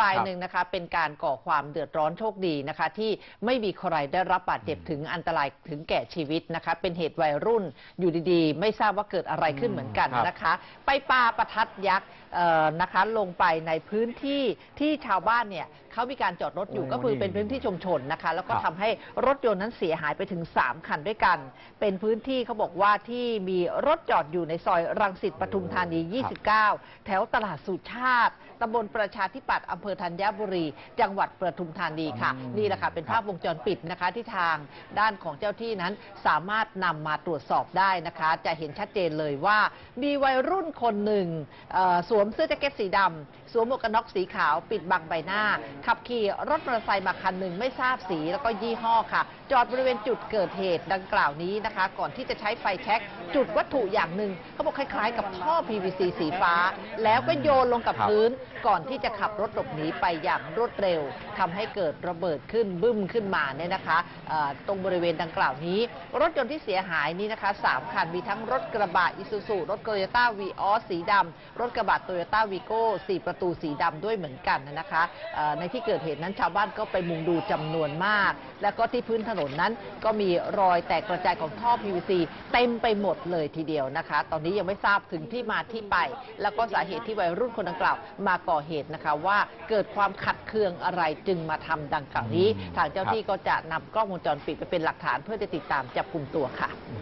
รายหนึ่งนะคะเป็นการก่อความเดือดร้อนโชคดีนะคะ ที่ไม่มีใครได้รับบาดเจ็บถึงอันตรายถึงแก่ชีวิตนะคะ เป็นเหตุวัยรุ่นอยู่ดีๆ ไม่ทราบว่าเกิดอะไรขึ้นเหมือนกันครับนะคะ ไปปาประทัดยักษ์เอ่อนะคะลงไปในพื้นที่ที่ชาวบ้านเนี่ยเขามีการจอดรถอยู่โอ้ก็คือนี่เป็นพื้นที่ชุมชนนะคะ แล้วก็ครับทำให้รถยนต์นั้นเสียหายไปถึง 3 คันด้วยกัน เป็นพื้นที่เขาบอกว่าที่มีรถจอดอยู่ในซอยรังสิตปทุมธานี 29 แถวตลาดสุชาติตำบลประชาธิปัตย์อำเภอธัญบุรี จังหวัดปทุมธานีค่ะอืมนี่แหละค่ะเป็นครับภาพวงจรปิดนะคะที่ทางด้านของเจ้าที่นั้นสามารถนำมาตรวจสอบได้นะคะ จะเห็นชัดเจนเลยว่า มีวัยรุ่นคนหนึ่งเอ่อสวมเสื้อแจ็คเก็ตสีดำสวมหมวกกันน็อกสีขาวปิดบังใบหน้า ขับขี่รถมอเตอร์ไซค์มาคันหนึ่งไม่ทราบสีแล้วก็ยี่ห้อค่ะ จอดบริเวณจุดเกิดเหตุดังกล่าวนี้นะคะ ก่อนที่จะใช้ไฟแช็กจุดวัตถุอย่างหนึ่งเขาบอกคล้าย ๆ กับท่อ PVC สีฟ้า แล้วก็โยนลงกับครับพื้นก่อนที่จะขับรถหลบหนีไปอย่างรวดเร็วทำให้เกิดระเบิดขึ้นบึ้มขึ้นมาเนี่ยนะคะตรงบริเวณดังกล่าวนี้ รถยนต์ที่เสียหายนี้นะคะสามคันมีทั้งรถกระบะอิซูซุรถโตโยต้าวีออสสีดำรถกระบะโตโยต้าวีโก้สี่ประตูสีดำด้วยเหมือนกันนะคะในที่เกิดเหตุนั้นชาวบ้านก็ไปมุงดูจำนวนมาก แล้วก็ที่พื้นถนนนั้นก็มีรอยแตกกระจายของท่อ PVC เต็มไปหมดเลยทีเดียวนะคะ ตอนนี้ยังไม่ทราบถึงที่มาที่ไป แล้วก็สาเหตุที่วัยรุ่นคนดังกล่าวมาก่อเหตุนะคะว่าเกิดความขัดเคืองอะไรจึงมาทำดังกล่าวนี้อืมทางเจ้าครับที่ก็จะนำกล้องวงจรปิดไปเป็นหลักฐานเพื่อจะติดตามจับกลุ่มตัวค่ะอืม